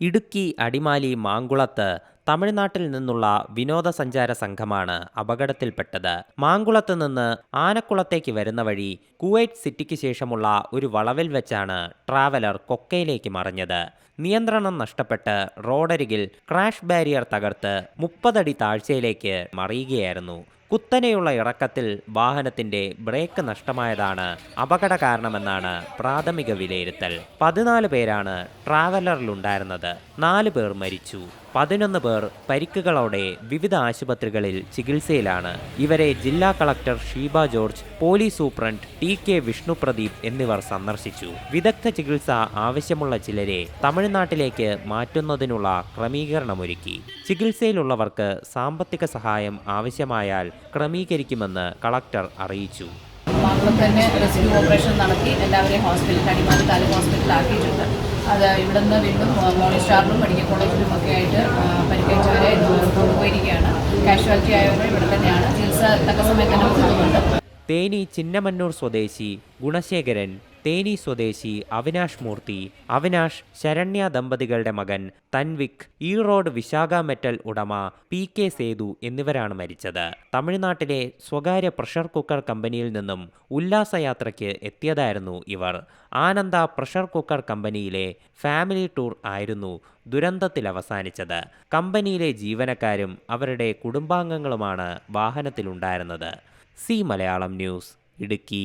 ഇടുക്കി അടിമാലി മാങ്കുളത്ത് തമിഴ്നാട്ടിൽ നിന്നുള്ള വിനോദസഞ്ചാര സംഘമാണ് അപകടത്തിൽപ്പെട്ടത്. മാങ്കുളത്ത് നിന്ന് ആനക്കുളത്തേക്ക് വരുന്ന വഴി കുവൈറ്റ് സിറ്റിക്ക് ശേഷമുള്ള ഒരു വളവിൽ വെച്ചാണ് ട്രാവലർ കൊക്കയിലേക്ക് മറിഞ്ഞത്. നിയന്ത്രണം നഷ്ടപ്പെട്ട് റോഡരികിൽ ക്രാഷ് ബാരിയർ തകർത്ത് മുപ്പതടി താഴ്ചയിലേക്ക് മറിയുകയായിരുന്നു. കുത്തനെയുള്ള ഇറക്കത്തിൽ വാഹനത്തിന്റെ ബ്രേക്ക് നഷ്ടമായതാണ് അപകട കാരണമെന്നാണ് പ്രാഥമിക വിലയിരുത്തൽ. പതിനാല് പേരാണ് ട്രാവലറിലുണ്ടായിരുന്നത്. നാല് പേർ മരിച്ചു. പതിനൊന്ന് പേർ പരിക്കുകളോടെ വിവിധ ആശുപത്രികളിൽ ചികിത്സയിലാണ്. ഇവരെ ജില്ലാ collector Sheeba George police superintendent T K Vishnupradeep എന്നിവർ സന്ദർശിച്ചു. വിദഗ്ധ ചികിത്സ ആവശ്യമുള്ള ചിലരെ തമിഴ്നാട്ടിലേക്ക് മാറ്റുന്നതിനുള്ള ക്രമീകരണമൊരുക്കി. ചികിത്സയിലുള്ളവർക്ക് സാമ്പത്തിക സഹായം ആവശ്യമായാൽ ക്രമീകരിക്കുമെന്ന് കളക്ടർ അറിയിച്ചു. മാങ്കുളം തന്നെ റെസ്ക്യൂ ഓപ്പറേഷൻ നടത്തി എല്ലാവരെയും ഹോസ്പിറ്റലിൽ അടിമാലി താലൂക്ക് ഹോസ്പിറ്റലിലാക്കിയിട്ടുണ്ട് അത് ഇവിടെ നിന്ന് വീണ്ടും മോണിസ്റ്റാറിലും സ്റ്റാറിലും മെഡിക്കൽ കോളേജിലും ഒക്കെ ആയിട്ട് പരിക്കേറ്റവരെ കൊണ്ടുപോയിരിക്കുകയാണ്. കാഷ്വാലിറ്റി ആയവരും ഇവിടെ തന്നെയാണ്. ചികിത്സ തക്ക സമയത്ത് തന്നെ തേനി ചിന്നമന്നൂർ സ്വദേശി ഗുണശേഖരൻ തേനി സ്വദേശി അവിനാഷ് മൂർത്തി. അവിനാഷ് ശരണ്യ ദമ്പതികളുടെ മകൻ തൻവിക് ഈറോഡ് വിശാഖ മെറ്റൽ ഉടമ പി കെ സേതു എന്നിവരാണ് മരിച്ചത്. തമിഴ്നാട്ടിലെ സ്വകാര്യ പ്രഷർ കുക്കർ കമ്പനിയിൽ നിന്നും ഉല്ലാസയാത്രയ്ക്ക് എത്തിയതായിരുന്നു ഇവർ. ആനന്ദ പ്രഷർ കുക്കർ കമ്പനിയിലെ ഫാമിലി ടൂർ ആയിരുന്നു ദുരന്തത്തിൽ അവസാനിച്ചത്. കമ്പനിയിലെ ജീവനക്കാരും അവരുടെ കുടുംബാംഗങ്ങളുമാണ് വാഹനത്തിലുണ്ടായിരുന്നത്. C Malayalam news Idukki.